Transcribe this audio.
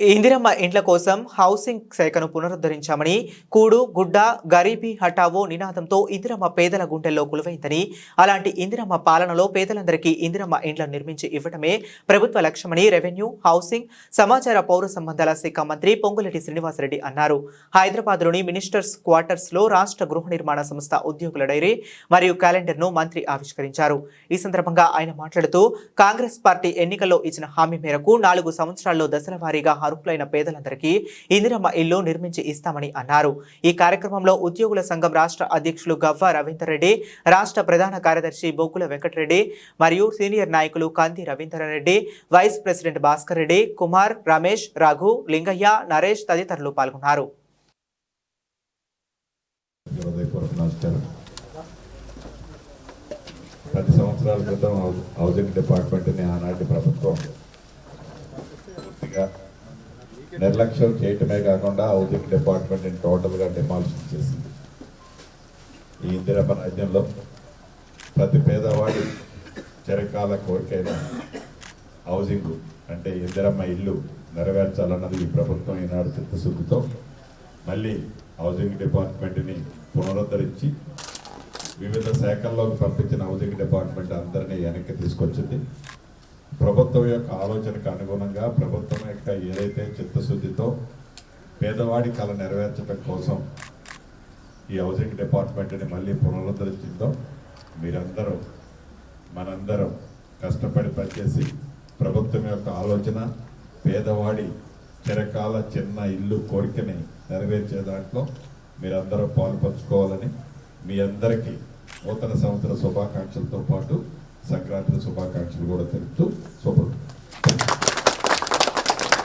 ఇందిరమ్మ ఇండ్ల కోసం హౌసింగ్ శాఖను పునరుద్ధరించామని కూడు గుడ్డ గరీబీ హటావో నినాదంతో ఇందిరమ్మ పేదల గుండెల్లో కొలువైందని అలాంటి ఇందిరమ్మ పాలనలో పేదలందరికీ ఇందిరమ్మ ఇండ్లను నిర్మించి ఇవ్వటమే ప్రభుత్వ లక్ష్యమని రెవెన్యూ హౌసింగ్ సమాచార పౌర సంబంధాల శాఖ మంత్రి పొంగులేటి శ్రీనివాసరెడ్డి అన్నారు. హైదరాబాద్లోని మినిస్టర్స్ క్వార్టర్స్లో రాష్ట్ర గృహ నిర్మాణ సంస్థ ఉద్యోగుల డైరీ మరియు క్యాలెండర్ను మంత్రి ఆవిష్కరించారు. ఈ సందర్భంగా ఆయన మాట్లాడుతూ కాంగ్రెస్ పార్టీ ఎన్నికల్లో ఇచ్చిన హామీ మేరకు నాలుగు సంవత్సరాల్లో దశల వారీగా అర్హులైన పేదలందరికీ ఇందిరమ్మ ఇల్లు నిర్మించి ఇస్తామని అన్నారు. ఈ కార్యక్రమంలో ఉద్యోగుల సంఘం రాష్ట్ర అధ్యక్షులు గవ్వ రవీందర్ రెడ్డి రాష్ట్ర ప్రధాన కార్యదర్శి బొగ్గుల వెంకటరెడ్డి మరియు సీనియర్ నాయకులు కంది రవీంద్రరెడ్డి వైస్ ప్రెసిడెంట్ భాస్కర్ రెడ్డి కుమార్ రమేష్ రఘు లింగయ్య నరేష్ తదితరులు పాల్గొన్నారు. పది సంవత్సరాల క్రితం హౌసింగ్ డిపార్ట్మెంట్ని ఆనాటి ప్రభుత్వం నిర్లక్ష్యం చేయటమే కాకుండా హౌసింగ్ డిపార్ట్మెంట్ని టోటల్గా డిమాలిషన్ చేసింది. ఈ ఇందిరమ్మ రాజ్యంలో ప్రతి పేదవాడి చిరకాల కోరికైన హౌసింగ్ అంటే ఇందిరమ్మ ఇల్లు నెరవేర్చాలన్నది ఈ ప్రభుత్వం ఈనాడు చిత్తశుద్ధితో మళ్ళీ హౌసింగ్ డిపార్ట్మెంట్ని పునరుద్ధరించి వివిధ శాఖల్లోకి పంపించిన హౌసింగ్ డిపార్ట్మెంట్ అందరినీ వెనక్కి తీసుకొచ్చింది. ప్రభుత్వం యొక్క ఆలోచనకు అనుగుణంగా ప్రభుత్వం యొక్క ఏదైతే చిత్తశుద్ధితో పేదవాడి కళ నెరవేర్చడం కోసం ఈ హౌసింగ్ డిపార్ట్మెంట్ని మళ్ళీ పునరుద్ధరించిందో మీరందరూ మనందరం కష్టపడి పనిచేసి ప్రభుత్వం యొక్క ఆలోచన పేదవాడి చిరకాల చిన్న ఇల్లు కోరికని నెరవేర్చే దాంట్లో మీరందరూ పాలుపంచుకోవాలని మీ అందరికీ నూతన సంవత్సర శుభాకాంక్షలతో పాటు సంక్రాంతి శుభాకాంక్షలు కూడా తెలుపుతూ